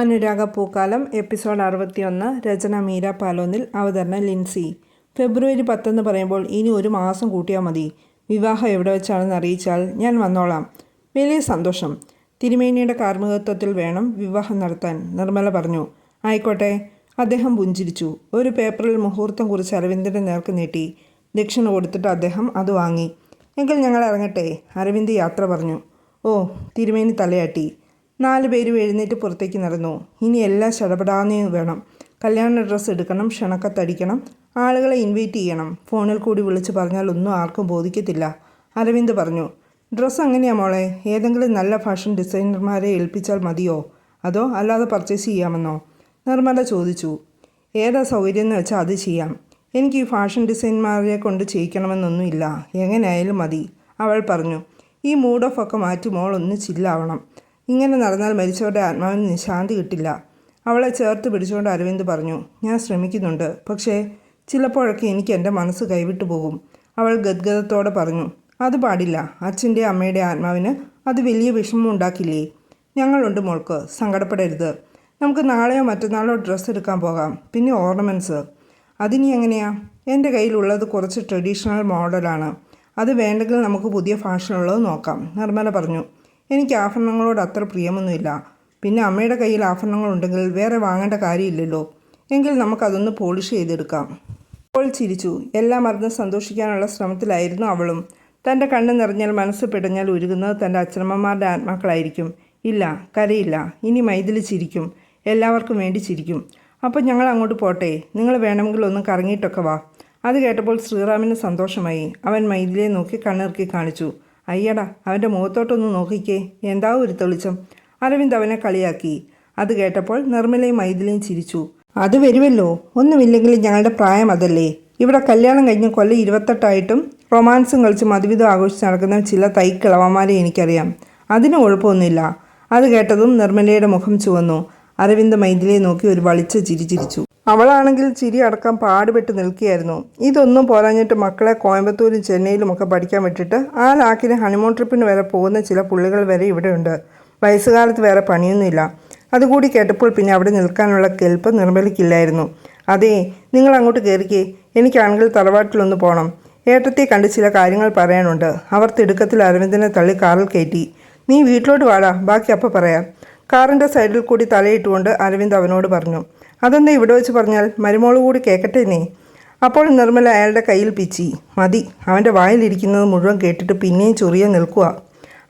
അനുരാഗ പൂക്കാലം episode അറുപത്തിയൊന്ന് രചന മീര പാലോന്നിൽ അവതരണം ലിൻസി. ഫെബ്രുവരി പത്തെന്ന് പറയുമ്പോൾ ഇനി ഒരു മാസം കൂട്ടിയാൽ മതി. വിവാഹം എവിടെ വെച്ചാണെന്ന് അറിയിച്ചാൽ ഞാൻ വന്നോളാം. വലിയ സന്തോഷം. തിരുമേനിയുടെ കാർമ്മികത്വത്തിൽ വേണം വിവാഹം നടത്താൻ നിർമ്മല പറഞ്ഞു. ആയിക്കോട്ടെ. അദ്ദേഹം പുഞ്ചിരിച്ചു. ഒരു പേപ്പറിൽ മുഹൂർത്തം കുറിച്ച് അരവിന്ദിന്റെ നേർക്ക് നീട്ടി. ദക്ഷിണ കൊടുത്തിട്ട് അദ്ദേഹം അത് വാങ്ങി. എങ്കിൽ ഞങ്ങൾ ഇറങ്ങട്ടെ അരവിന്ദ് യാത്ര പറഞ്ഞു. ഓ തിരുമേനി തലയാട്ടി. നാല് പേരും എഴുന്നേറ്റ് പുറത്തേക്ക് നടന്നു. ഇനി എല്ലാം ചടപടാന്നേ വേണം. കല്യാണ ഡ്രസ്സ് എടുക്കണം ക്ഷണക്കത്തടിക്കണം ആളുകളെ ഇൻവൈറ്റ് ചെയ്യണം. ഫോണിൽ കൂടി വിളിച്ച് പറഞ്ഞാൽ ഒന്നും ആർക്കും ബോധിക്കത്തില്ല. അരവിന്ദ് പറഞ്ഞു ഡ്രസ്സ് എങ്ങനെയാ മോളെ? ഏതെങ്കിലും നല്ല ഫാഷൻ ഡിസൈനർമാരെ ഏൽപ്പിച്ചാൽ മതിയോ? അതോ അല്ലാതെ പർച്ചേസ് ചെയ്യാമെന്നോ? നിർമ്മല ചോദിച്ചു ഏതാ സൗകര്യം എന്ന് വെച്ചാൽ അത് ചെയ്യാം. എനിക്ക് ഈ ഫാഷൻ ഡിസൈൻമാരെ കൊണ്ട് ചെയ്യിക്കണമെന്നൊന്നുമില്ല. എങ്ങനെയായാലും മതി. അവൾ പറഞ്ഞു ഈ മൂഡ് ഓഫ് ഒക്കെ മാറ്റി മോൾ ഒന്ന് ചില്ലാവണം ഇങ്ങനെ നടന്നാൽ മരിച്ചവരുടെ ആത്മാവിന് നിശാന്തി കിട്ടില്ല. അവളെ ചേർത്ത് പിടിച്ചുകൊണ്ട് അരവിന്ദ് പറഞ്ഞു ഞാൻ ശ്രമിക്കുന്നുണ്ട്. പക്ഷേ ചിലപ്പോഴൊക്കെ എനിക്ക് എന്റെ മനസ്സ് കൈവിട്ടു പോകും. അവൾ ഗദ്ഗതത്തോടെ പറഞ്ഞു അത് പാടില്ല. അച്ഛന്റെ അമ്മയുടെ ആത്മാവിന് അത് വലിയ വിഷമം ഉണ്ടാക്കില്ലേ? ഞങ്ങളുണ്ട് മോൾക്ക്. സങ്കടപ്പെടരുത്. നമുക്ക് നാളെയോ മറ്റന്നാളോ ഡ്രസ്സ് എടുക്കാൻ പോകാം. പിന്നെ ഓർണമെന്റ്സ്. അതിനി എങ്ങനെയാ? എന്റെ കയ്യിലുള്ളത് കുറച്ച് ട്രഡീഷണൽ മോഡലാണ്. അത് വേണ്ടെങ്കിൽ നമുക്ക് പുതിയ ഫാഷനുള്ളത് നോക്കാം. നിർമ്മല പറഞ്ഞു എനിക്ക് ആഭരണങ്ങളോട് അത്ര പ്രിയമൊന്നുമില്ല. പിന്നെ അമ്മയുടെ കയ്യിൽ ആഭരണങ്ങളുണ്ടെങ്കിൽ വേറെ വാങ്ങേണ്ട കാര്യമില്ലല്ലോ. എങ്കിൽ നമുക്കതൊന്ന് പോളിഷ് ചെയ്തെടുക്കാം. അപ്പോൾ ചിരിച്ചു. എല്ലാം മറന്ന് സന്തോഷിക്കാനുള്ള ശ്രമത്തിലായിരുന്നു അവളും. തന്റെ കണ്ണ് നിറഞ്ഞാൽ മനസ്സ് പെടഞ്ഞാൽ ഉരുകുന്നത് തന്റെ അച്ഛനമ്മമാരുടെ ആത്മാക്കളായിരിക്കും. ഇല്ല കരയില്ല. ഇനി മൈതിലി ചിരിക്കും. എല്ലാവർക്കും വേണ്ടി ചിരിക്കും. അപ്പോൾ ഞങ്ങൾ അങ്ങോട്ട് പോട്ടെ. നിങ്ങൾ വേണമെങ്കിൽ ഒന്ന് കറങ്ങിയിട്ടൊക്കെ വാ. അത് കേട്ടപ്പോൾ ശ്രീറാമിന് സന്തോഷമായി. അവൻ മൈതിലിയെ നോക്കി കണ്ണിറുക്കി കാണിച്ചു. അയ്യടാ അവന്റെ മുഖത്തോട്ടൊന്ന് നോക്കിക്കേ. എന്താ ഒരു തെളിച്ചം? അരവിന്ദ് അവനെ കളിയാക്കി. അത് കേട്ടപ്പോൾ നിർമ്മലയും മൈഥിലിയും ചിരിച്ചു. അത് വരുമല്ലോ. ഒന്നുമില്ലെങ്കിലും ഞങ്ങളുടെ പ്രായം അതല്ലേ. ഇവിടെ കല്യാണം കഴിഞ്ഞ് കൊല്ലം ഇരുപത്തെട്ടായിട്ടും റൊമാൻസും കളിച്ച് മധുവിധം ആഘോഷിച്ച് നടക്കുന്ന ചില തൈക്കിളവന്മാരെ എനിക്കറിയാം. അതിന് കുഴപ്പമൊന്നുമില്ല. അത് കേട്ടതും നിർമ്മലയുടെ മുഖം ചുവന്നു. അരവിന്ദ് മൈഥിലിയെ നോക്കി ഒരു വളിച്ച ചിരി ചിരിച്ചു. അവളാണെങ്കിൽ ചിരി അടക്കം പാടുപെട്ട് നിൽക്കുകയായിരുന്നു. ഇതൊന്നും പോരാഞ്ഞിട്ട് മക്കളെ കോയമ്പത്തൂരും ചെന്നൈയിലും ഒക്കെ പഠിക്കാൻ വിട്ടിട്ട് ആ ലാക്കിന് ഹണിമൂൺ ട്രിപ്പിന് വരെ പോകുന്ന ചില പുള്ളികൾ വരെ ഇവിടെയുണ്ട് വയസ്സുകാലത്ത് വേറെ പണിയൊന്നുമില്ല. അതുകൂടി കേട്ടപ്പോൾ പിന്നെ അവിടെ നിൽക്കാനുള്ള കെൽപ്പ് നിർമ്മലിക്കില്ലായിരുന്നു അതെ നിങ്ങൾ അങ്ങോട്ട് കയറിക്കേ. എനിക്കാണെങ്കിൽ തറവാട്ടിലൊന്ന് പോകണം ഏട്ടത്തെ കണ്ട് ചില കാര്യങ്ങൾ പറയാനുണ്ട്. അവർ തിടുക്കത്തിൽ അരവിന്ദനെ തള്ളി കാറിൽ കയറ്റി. നീ വീട്ടിലോട്ട് വാടാ. ബാക്കി അപ്പം പറയാം. കാറിന്റെ സൈഡിൽ കൂടി തലയിട്ടുകൊണ്ട് അരവിന്ദ് അവനോട് പറഞ്ഞു. അതെന്താ ഇവിടെ വെച്ച് പറഞ്ഞാൽ മരുമോൾ കൂടി കേൾക്കട്ടെ നീ? അപ്പോൾ നിർമ്മല അയാളുടെ കയ്യിൽ പിച്ചി. മതി അവന്റെ വായിലിരിക്കുന്നത് മുഴുവൻ കേട്ടിട്ട് പിന്നെയും ചൊറിയ നിൽക്കുക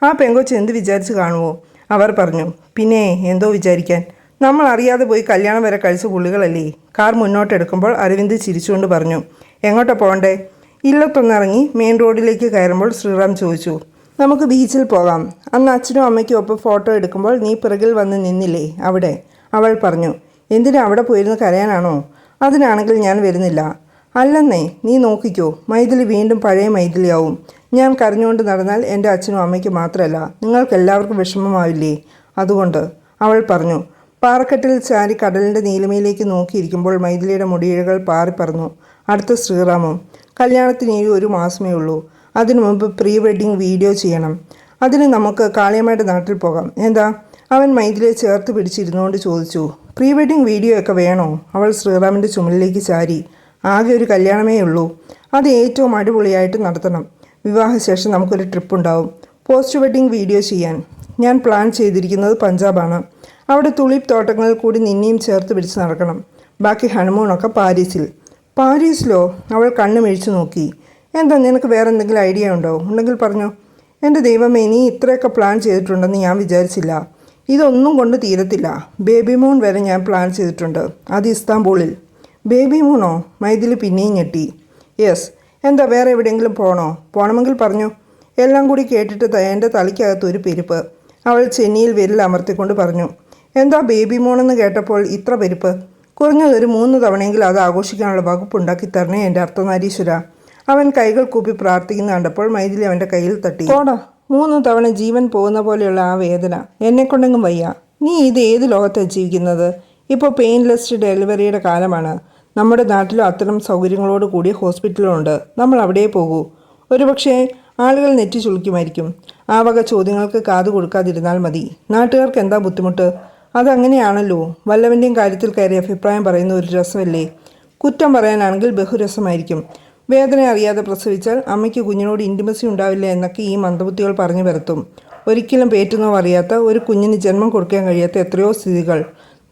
ആ പെങ്കൊച്ച് എന്ത് വിചാരിച്ച് കാണുമോ അവർ പറഞ്ഞു പിന്നെ എന്തോ വിചാരിക്കാൻ? നമ്മൾ അറിയാതെ പോയി കല്യാണം വരെ കഴിച്ച പുള്ളികളല്ലേ? കാർ മുന്നോട്ടെടുക്കുമ്പോൾ അരവിന്ദ് ചിരിച്ചുകൊണ്ട് പറഞ്ഞു എങ്ങോട്ടാ പോകണ്ടേ? ഇല്ലത്തൊന്നിറങ്ങി മെയിൻ റോഡിലേക്ക് കയറുമ്പോൾ ശ്രീറാം ചോദിച്ചു നമുക്ക് ബീച്ചിൽ പോകാം. അന്ന് അച്ഛനും അമ്മയ്ക്കും ഒപ്പം ഫോട്ടോ എടുക്കുമ്പോൾ നീ പിറകിൽ വന്ന് നിന്നില്ലേ അവിടെ? അവൾ പറഞ്ഞു എന്തിനാ അവിടെ പോയിരുന്ന് കരയാനാണോ? അതിനാണെങ്കിൽ ഞാൻ വരുന്നില്ല. അല്ലെന്നേ നീ നോക്കിക്കോ. മൈഥിലി വീണ്ടും പഴയ മൈഥിലിയാവും. ഞാൻ കരഞ്ഞുകൊണ്ട് നടന്നാൽ എന്റെ അച്ഛനും അമ്മയ്ക്കും മാത്രമല്ല നിങ്ങൾക്കെല്ലാവർക്കും വിഷമമാവില്ലേ? അതുകൊണ്ട് അവൾ പറഞ്ഞു പാറക്കെട്ടിൽ ചാരി കടലിന്റെ നീലമയിലേക്ക് നോക്കിയിരിക്കുമ്പോൾ മൈഥിലിയുടെ മുടിയിഴകൾ പാറിപ്പറന്നു അടുത്ത ശ്രീറാമും കല്യാണത്തിന് ഇനി ഒരു മാസമേ ഉള്ളൂ. അതിനു മുമ്പ് പ്രീ വെഡിങ് വീഡിയോ ചെയ്യണം. അതിന് നമുക്ക് കാളിയമ്മയുടെ നാട്ടിൽ പോകാം. എന്താ? അവൻ മൈഥിലിയെ ചേർത്ത് പിടിച്ചിരുന്നുകൊണ്ട് ചോദിച്ചു. പ്രീ വെഡിങ് വീഡിയോ ഒക്കെ വേണോ? അവൾ ശ്രീറാമിന്റെ ചുമലിലേക്ക് ചാരി. ആകെ ഒരു കല്യാണമേ ഉള്ളൂ. അത് ഏറ്റവും അടിപൊളിയായിട്ട് നടത്തണം. വിവാഹശേഷം നമുക്കൊരു ട്രിപ്പ് ഉണ്ടാവും. പോസ്റ്റ് വെഡിങ് വീഡിയോ ചെയ്യാൻ. ഞാൻ പ്ലാൻ ചെയ്തിരിക്കുന്നത് പഞ്ചാബാണ്. അവിടെ തുളിപ്പ് തോട്ടങ്ങളിൽ കൂടി നിന്നെയും ചേർത്ത് പിടിച്ച് നടക്കണം. ബാക്കി ഹണിമൂണൊക്കെ പാരീസിൽ. പാരീസിലോ? അവൾ കണ്ണു മിഴിച്ചു നോക്കി. എന്താ നിനക്ക് വേറെ എന്തെങ്കിലും ഐഡിയ ഉണ്ടോ? ഉണ്ടെങ്കിൽ പറഞ്ഞോ. എന്റെ ദൈവമേ നീ ഇത്രയൊക്കെ പ്ലാൻ ചെയ്തിട്ടുണ്ടെന്ന് ഞാൻ വിചാരിച്ചില്ല. ഇതൊന്നും കൊണ്ട് തീരത്തില്ല. ബേബി മൂൺ വരെ ഞാൻ പ്ലാൻ ചെയ്തിട്ടുണ്ട്. അത് ഇസ്താംബൂളിൽ. ബേബി മൂണോ? മൈതിൽ പിന്നെയും ഞെട്ടി. യെസ്. എന്താ വേറെ എവിടെയെങ്കിലും പോകണോ പോണമെങ്കിൽ പറഞ്ഞു. എല്ലാം കൂടി കേട്ടിട്ട് എന്റെ തലയ്ക്കകത്ത് ഒരു പെരുപ്പ്. അവൾ ചെന്നിയിൽ വിരൽ അമർത്തിക്കൊണ്ട് പറഞ്ഞു. എന്താ ബേബി മോണെന്ന് കേട്ടപ്പോൾ ഇത്ര പെരുപ്പ്? കുറഞ്ഞത് ഒരു മൂന്ന് തവണയെങ്കിലും അത് ആഘോഷിക്കാനുള്ള വകുപ്പ് ഉണ്ടാക്കി തരണേ എന്റെ അർത്ഥനാരീശ്വര. അവൻ കൈകൾ കൂപ്പി പ്രാർത്ഥിക്കുന്ന കണ്ടപ്പോൾ മൈഥിലി അവന്റെ കയ്യിൽ തട്ടി. പോടാ. മൂന്ന് തവണ ജീവൻ പോകുന്ന പോലെയുള്ള ആ വേദന എന്നെ എന്നെക്കൊണ്ടെങ്കിലും വയ്യ. നീ ഇത് ഏത് ലോകത്താണ് ജീവിക്കുന്നത്? ഇപ്പോൾ പെയിൻലെസ് ഡെലിവറിയുടെ കാലമാണ്. നമ്മുടെ നാട്ടിലും അത്തരം സൗകര്യങ്ങളോട് കൂടിയ ഹോസ്പിറ്റലുണ്ട് നമ്മൾ അവിടെ പോകൂ. ഒരുപക്ഷെ ആളുകൾ നെറ്റി ചുളിക്കുമായിരിക്കും. ആ വക ചോദ്യങ്ങൾക്ക് കാതു കൊടുക്കാതിരുന്നാൽ മതി. നാട്ടുകാർക്ക് എന്താ ബുദ്ധിമുട്ട്? അതങ്ങനെയാണല്ലോ വല്ലവന്റെയും കാര്യത്തിൽ കയറി അഭിപ്രായം പറയുന്ന ഒരു രസമല്ലേ? കുറ്റം പറയാനാണെങ്കിൽ ബഹുരസമായിരിക്കും. വേദന അറിയാതെ പ്രസവിച്ചാൽ അമ്മയ്ക്ക് കുഞ്ഞിനോട് ഇന്റിമസി ഉണ്ടാവില്ല എന്നൊക്കെ ഈ മന്ദബുദ്ധികൾ പറഞ്ഞു വരത്തും. ഒരിക്കലും പേറ്റുന്നോ അറിയാത്ത ഒരു കുഞ്ഞിന് ജന്മം കൊടുക്കാൻ കഴിയാത്ത എത്രയോ സ്ഥിതികൾ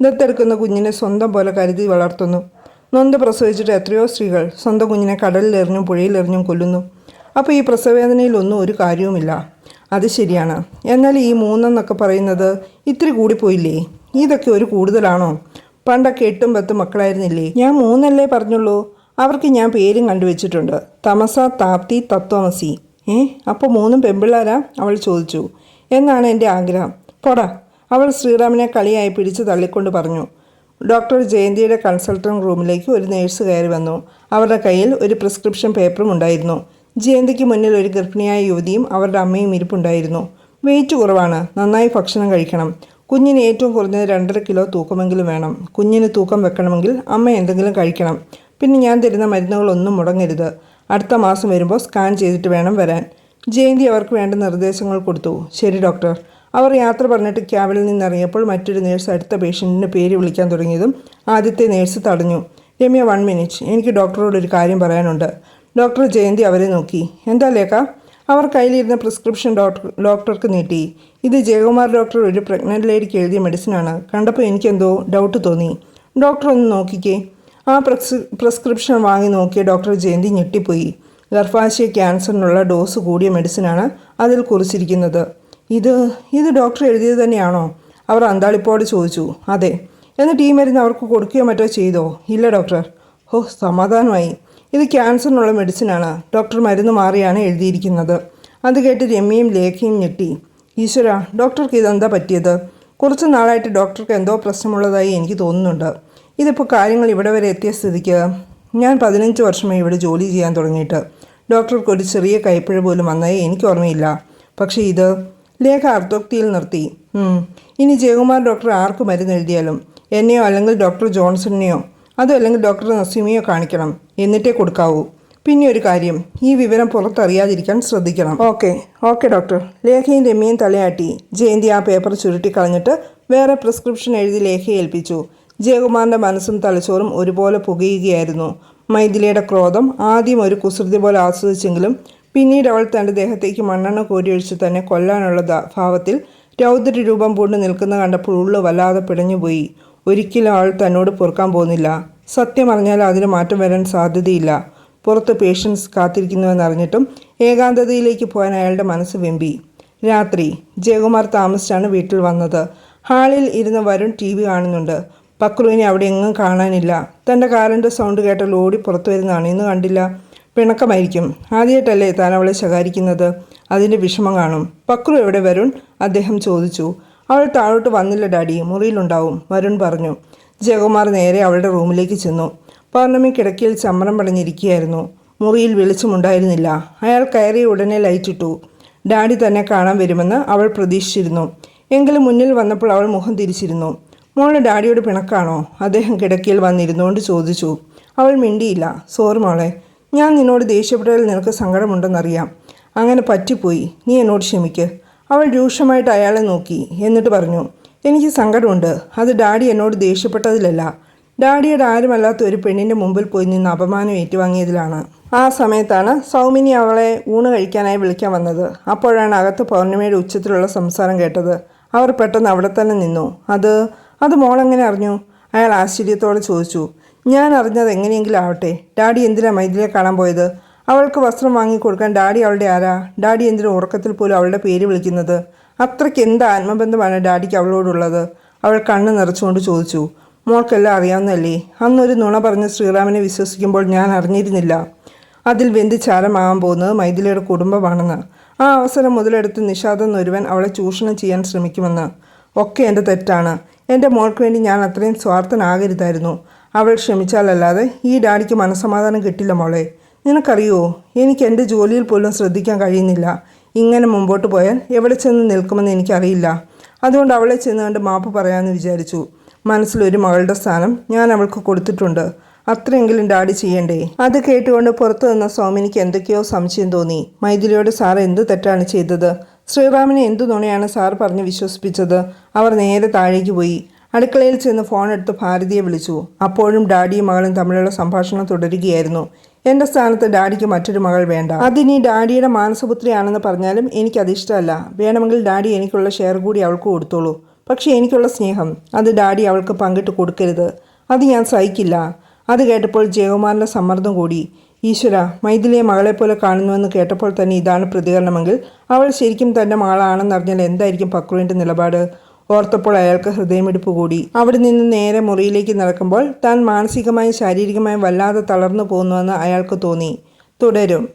ദത്തെടുക്കുന്ന കുഞ്ഞിനെ സ്വന്തം പോലെ കരുതി വളർത്തുന്നു. നൊന്ത് പ്രസവിച്ചിട്ട് എത്രയോ സ്ത്രീകൾ സ്വന്തം കുഞ്ഞിനെ കടലിലെറിഞ്ഞും പുഴയിലെറിഞ്ഞും കൊല്ലുന്നു. അപ്പോൾ ഈ പ്രസവേദനയിലൊന്നും ഒരു കാര്യവുമില്ല. അത് ശരിയാണ്. എന്നാൽ ഈ മൂന്നെന്നൊക്കെ പറയുന്നത് ഇത്തിരി കൂടിപ്പോയില്ലേ ഇതൊക്കെ ഒരു കൂടുതലാണോ? പണ്ടൊക്കെ എട്ടും പത്തും മക്കളായിരുന്നില്ലേ? ഞാൻ മൂന്നല്ലേ പറഞ്ഞുള്ളൂ. അവർക്ക് ഞാൻ പേരും കണ്ടുവച്ചിട്ടുണ്ട്. തമസ താപ്തി തത്വമസി. ഏ? അപ്പോൾ മൂന്നും പെമ്പിള്ളാരാ? അവൾ ചോദിച്ചു. എന്നാണ് എന്റെ ആഗ്രഹം. പോടാ. അവൾ ശ്രീറാമിനെ കളിയായി പിടിച്ച് തള്ളിക്കൊണ്ട് പറഞ്ഞു. ഡോക്ടർ ജയന്തിയുടെ കൺസൾട്ടന്റ് റൂമിലേക്ക് ഒരു നേഴ്സ് കയറി വന്നു. അവരുടെ കയ്യിൽ ഒരു പ്രിസ്ക്രിപ്ഷൻ പേപ്പറും ഉണ്ടായിരുന്നു. ജയന്തിക്ക് മുന്നിൽ ഒരു ഗർഭിണിയായ യുവതിയും അവരുടെ അമ്മയും ഇരിപ്പുണ്ടായിരുന്നു. വെയിറ്റ് കുറവാണ്. നന്നായി ഭക്ഷണം കഴിക്കണം. കുഞ്ഞിന് ഏറ്റവും കുറഞ്ഞത് രണ്ടര കിലോ തൂക്കമെങ്കിലും വേണം. കുഞ്ഞിന് തൂക്കം വെക്കണമെങ്കിൽ അമ്മ എന്തെങ്കിലും കഴിക്കണം. പിന്നെ ഞാൻ തരുന്ന മരുന്നുകളൊന്നും മുടങ്ങരുത്. അടുത്ത മാസം വരുമ്പോൾ സ്കാൻ ചെയ്തിട്ട് വേണം വരാൻ. ജയന്തി അവർക്ക് വേണ്ട നിർദ്ദേശങ്ങൾ കൊടുത്തു. ശരി ഡോക്ടർ. അവർ യാത്ര പറഞ്ഞിട്ട് ക്യാബിൽ നിന്നിറങ്ങിയപ്പോൾ മറ്റൊരു നേഴ്സ് അടുത്ത പേഷ്യന്റിന്റെ പേര് വിളിക്കാൻ തുടങ്ങിയതും ആദ്യത്തെ നേഴ്സ് തടഞ്ഞു. രമ്യ വൺ മിനിറ്റ് എനിക്ക് ഡോക്ടറോട് ഒരു കാര്യം പറയാനുണ്ട്. ഡോക്ടർ ജയന്തി അവരെ നോക്കി. എന്താ ലേഖ? അവർ കയ്യിലിരുന്ന പ്രിസ്ക്രിപ്ഷൻ ഡോക്ടർ ഡോക്ടർക്ക് നീട്ടി. ഇത് ജയകുമാർ ഡോക്ടർ ഒരു പ്രഗ്നന്റ് ലേഡിക്ക് എഴുതിയ മെഡിസിനാണ് കണ്ടപ്പോൾ എനിക്കെന്തോ ഡൗട്ട് തോന്നി. ഡോക്ടർ ഒന്ന് നോക്കിക്കേ. ആ പ്രസ് പ്രിസ്ക്രിപ്ഷൻ വാങ്ങി നോക്കിയ ഡോക്ടർ ജയന്തി ഞെട്ടിപ്പോയി. ഗർഭാശയ ക്യാൻസറിനുള്ള ഡോസ് കൂടിയ മെഡിസിനാണ് അതിൽ കുറിച്ചിരിക്കുന്നത്. ഇത് ഇത് ഡോക്ടർ എഴുതിയത് തന്നെയാണോ? അവർ അന്താളിപ്പോട് ചോദിച്ചു. അതെ. എന്നിട്ട് ഈ മരുന്ന് അവർക്ക് കൊടുക്കുകയോ മറ്റോ ചെയ്തോ? ഇല്ല ഡോക്ടർ ഓ സമാധാനമായി. ഇത് ക്യാൻസറിനുള്ള മെഡിസിനാണ് ഡോക്ടർ മരുന്ന് മാറിയാണ് എഴുതിയിരിക്കുന്നത്. അത് കേട്ട് രമ്യയും ലേഖയും ഞെട്ടി. ഈശ്വര ഡോക്ടർക്ക് ഇതെന്താ പറ്റിയത്? കുറച്ച് നാളായിട്ട് ഡോക്ടർക്ക് എന്തോ പ്രശ്നമുള്ളതായി എനിക്ക് തോന്നുന്നുണ്ട്. ഇതിപ്പോൾ കാര്യങ്ങൾ ഇവിടെ വരെ എത്തിയ സ്ഥിതിക്ക് ഞാൻ പതിനഞ്ച് വർഷമായി ഇവിടെ ജോലി ചെയ്യാൻ തുടങ്ങിയിട്ട്. ഡോക്ടർക്ക് ഒരു ചെറിയ കൈപ്പിഴ പോലും വന്നായി എനിക്ക് ഓർമ്മയില്ല. പക്ഷേ ഇത് ലേഖ അർത്ഥോക്തിയിൽ നിർത്തി. ഇനി ജയകുമാർ ഡോക്ടർ ആർക്ക് മരുന്ന് എഴുതിയാലും എന്നെയോ അല്ലെങ്കിൽ ഡോക്ടർ ജോൺസണിനെയോ അതോ അല്ലെങ്കിൽ ഡോക്ടർ നസീമിയോ കാണിക്കണം. എന്നിട്ടേ കൊടുക്കാവൂ. പിന്നെ ഒരു കാര്യം ഈ വിവരം പുറത്തറിയാതിരിക്കാൻ ശ്രദ്ധിക്കണം. Okay okay doctor. ലേഖയും രമ്യയും തലയാട്ടി. ജയന്തി ആ പേപ്പർ ചുരുട്ടി കളഞ്ഞിട്ട് വേറെ പ്രിസ്ക്രിപ്ഷൻ എഴുതി ലേഖയെ ഏൽപ്പിച്ചു. ജയകുമാറിന്റെ മനസ്സും തലച്ചോറും ഒരുപോലെ പുകയുകയായിരുന്നു. മൈഥിലിയുടെ ക്രോധം ആദ്യം ഒരു കുസൃതി പോലെ ആസ്വദിച്ചെങ്കിലും പിന്നീട് അവൾ തന്റെ ദേഹത്തേക്ക് മണ്ണെണ്ണ കോരിയൊഴിച്ച് തന്നെ കൊല്ലാനുള്ള ഭാവത്തിൽ രൗദ്ര രൂപം പൂണ്ട് നിൽക്കുന്ന കണ്ടപ്പോൾ ഉള്ളു വല്ലാതെ പിടഞ്ഞുപോയി. ഒരിക്കലും അവൾ തന്നോട് പൊറുക്കാൻ പോകുന്നില്ല. സത്യം അറിഞ്ഞാൽ അതിന് മാറ്റം വരാൻ സാധ്യതയില്ല. പുറത്ത് പേഷ്യൻസ് കാത്തിരിക്കുന്നുവെന്നറിഞ്ഞിട്ടും ഏകാന്തതയിലേക്ക് പോകാൻ അയാളുടെ മനസ്സ് വെമ്പി. രാത്രി ജയകുമാർ താമസിച്ചാണ് വീട്ടിൽ വന്നത്. ഹാളിൽ ഇരുന്ന് വരുൺ ടി വി കാണുന്നുണ്ട്. പക്രുവിനെ അവിടെ എങ്ങും കാണാനില്ല. തന്റെ കാറിന്റെ സൗണ്ട് കേട്ടാൽ ഓടി പുറത്തു വരുന്നതാണ്. ഇന്ന് കണ്ടില്ല. പിണക്കമായിരിക്കും. ആദ്യമായിട്ടല്ലേ താൻ അവളെ ശകാരിക്കുന്നത്? അതിന്റെ വിഷമം കാണും. പക്രു എവിടെ? വരുൺ അദ്ദേഹം ചോദിച്ചു. അവൾ താഴോട്ട് വന്നില്ല ഡാഡി. മുറിയിലുണ്ടാവും. വരുൺ പറഞ്ഞു. ജയകുമാർ നേരെ അവളുടെ റൂമിലേക്ക് ചെന്നു. പൗർണമി കിടക്കയിൽ ചമ്മരം പടഞ്ഞിരിക്കുകയായിരുന്നു. മുറിയിൽ വെളിച്ചമുണ്ടായിരുന്നില്ല അയാൾ കയറിയ ഉടനെ ലൈറ്റിട്ടു ഡാഡി തന്നെ കാണാൻ വരുമെന്ന് അവൾ പ്രതീക്ഷിച്ചിരുന്നു. എങ്കിലും മുന്നിൽ വന്നപ്പോൾ അവൾ മുഖം തിരിച്ചിരുന്നു. മോൾ ഡാഡിയോട് പിണക്കാണോ? അദ്ദേഹം കിടക്കയിൽ വന്നിരുന്നുകൊണ്ട് ചോദിച്ചു. അവൾ മിണ്ടിയില്ല. സോറി മോളെ ഞാൻ നിന്നോട് ദേഷ്യപ്പെട്ടതിൽ നിനക്ക് സങ്കടമുണ്ടെന്നറിയാം. അങ്ങനെ പറ്റിപ്പോയി. നീ എന്നോട് ക്ഷമിക്ക്. അവൾ രൂക്ഷമായിട്ട് അയാളെ നോക്കി. എന്നിട്ട് പറഞ്ഞു എനിക്ക് സങ്കടമുണ്ട്. അത് ഡാഡി എന്നോട് ദേഷ്യപ്പെട്ടതിലല്ല. ഡാഡിയുടെ ആരുമല്ലാത്ത ഒരു പെണ്ണിന്റെ മുമ്പിൽ പോയി നിന്ന് അപമാനം ഏറ്റുവാങ്ങിയതിലാണ്. ആ സമയത്താണ് സൗമിനി അവളെ ഊണ് കഴിക്കാനായി വിളിക്കാൻ വന്നത്. അപ്പോഴാണ് അകത്ത് പൗർണിമയുടെ ഉച്ചത്തിലുള്ള സംസാരം കേട്ടത്. അവർ പെട്ടെന്ന് അവിടെ തന്നെ നിന്നു. അത് അത് മോളെങ്ങനെ അറിഞ്ഞു? അയാൾ ആശ്ചര്യത്തോടെ ചോദിച്ചു. ഞാൻ അറിഞ്ഞത് എങ്ങനെയെങ്കിലും ആവട്ടെ. ഡാഡി എന്തിനാ മൈഥിലിയെ കാണാൻ പോയത്? അവൾക്ക് വസ്ത്രം വാങ്ങിക്കൊടുക്കാൻ ഡാഡി അവളുടെ ആരാ? ഡാഡി എന്തിനു ഉറക്കത്തിൽ പോലും അവളുടെ പേര് വിളിക്കുന്നത്? അത്രയ്ക്ക് എന്ത് ആത്മബന്ധമാണ് ഡാഡിക്ക് അവളോടുള്ളത്? അവൾ കണ്ണ് നിറച്ചുകൊണ്ട് ചോദിച്ചു. മോൾക്കെല്ലാം അറിയാവുന്നല്ലേ അന്നൊരു നുണ പറഞ്ഞ് ശ്രീറാമിനെ വിശ്വസിക്കുമ്പോൾ ഞാൻ അറിഞ്ഞിരുന്നില്ല. അതിൽ വെന്തിച്ചാരമാകാൻ പോകുന്നത് മൈഥിലിയുടെ കുടുംബമാണെന്ന്. ആ അവസരം മുതലെടുത്ത് നിഷാദം ഒരുവൻ അവളെ ചൂഷണം ചെയ്യാൻ ശ്രമിക്കുമെന്ന്. ഒക്കെ എന്റെ തെറ്റാണ്. എന്റെ മോൾക്ക് വേണ്ടി ഞാൻ അത്രയും സ്വാർത്ഥനാകരുതായിരുന്നു. അവൾ ക്ഷമിച്ചാലല്ലാതെ ഈ ഡാഡിക്ക് മനസ്സമാധാനം കിട്ടില്ല മോളെ. നിനക്കറിയോ എനിക്ക് എന്റെ ജോലിയിൽ പോലും ശ്രദ്ധിക്കാൻ കഴിയുന്നില്ല. ഇങ്ങനെ മുമ്പോട്ട് പോയാൽ എവിടെ ചെന്ന് നിൽക്കുമെന്ന് എനിക്കറിയില്ല. അതുകൊണ്ട് അവളെ ചെന്ന് കണ്ട് മാപ്പ് പറയാമെന്ന് വിചാരിച്ചു. മനസ്സിലൊരു മകളുടെ സ്ഥാനം ഞാൻ അവൾക്ക് കൊടുത്തിട്ടുണ്ട്. അത്രയെങ്കിലും ഡാഡി ചെയ്യണ്ടേ? അത് കേട്ടുകൊണ്ട് പുറത്തു നിന്ന സ്വാമിനിക്ക് എന്തൊക്കെയോ സംശയം തോന്നി. മൈഥിലിയോട് സാർ എന്ത് തെറ്റാണ് ചെയ്തത്? ശ്രീറാമിനെ എന്തു നുണയാണ് സാർ പറഞ്ഞ് വിശ്വസിപ്പിച്ചത്? അവർ നേരെ താഴേക്ക് പോയി. അടുക്കളയിൽ ചെന്ന് ഫോൺ എടുത്ത് ഭാരതിയെ വിളിച്ചു. അപ്പോഴും ഡാഡിയും മകളും തമ്മിലുള്ള സംഭാഷണം തുടരുകയായിരുന്നു. എന്റെ സ്ഥാനത്ത് ഡാഡിക്ക് മറ്റൊരു മകൾ വേണ്ട. അതിനി ഡാഡിയുടെ മാനസപുത്രിയാണെന്ന് പറഞ്ഞാലും എനിക്കത് ഇഷ്ടമല്ല വേണമെങ്കിൽ ഡാഡി എനിക്കുള്ള ഷെയർ കൂടി അവൾക്ക് കൊടുത്തോളൂ. പക്ഷേ എനിക്കുള്ള സ്നേഹം അത് ഡാഡി അവൾക്ക് പങ്കിട്ട് കൊടുക്കരുത്. അത് ഞാൻ സഹിക്കില്ല. അത് കേട്ടപ്പോൾ ജയകുമാറിന്റെ സമ്മർദ്ദം കൂടി. ഈശ്വര മൈഥിലിയെ മകളെപ്പോലെ കാണുന്നുവെന്ന് കേട്ടപ്പോൾ തന്നെ ഇതാണ് പ്രതികരണമെങ്കിൽ അവൾ ശരിക്കും തന്റെ മകളാണെന്നറിഞ്ഞാൽ എന്തായിരിക്കും പക്രുവിന്റെ നിലപാട്? ഓർത്തപ്പോൾ അയാൾക്ക് ഹൃദയമിടിപ്പ് കൂടി. അവിടെ നിന്ന് നേരെ മുറിയിലേക്ക് നടക്കുമ്പോൾ താൻ മാനസികമായും ശാരീരികമായും വല്ലാതെ തളർന്നു പോകുന്നുവെന്ന് അയാൾക്ക് തോന്നി. തുടരും.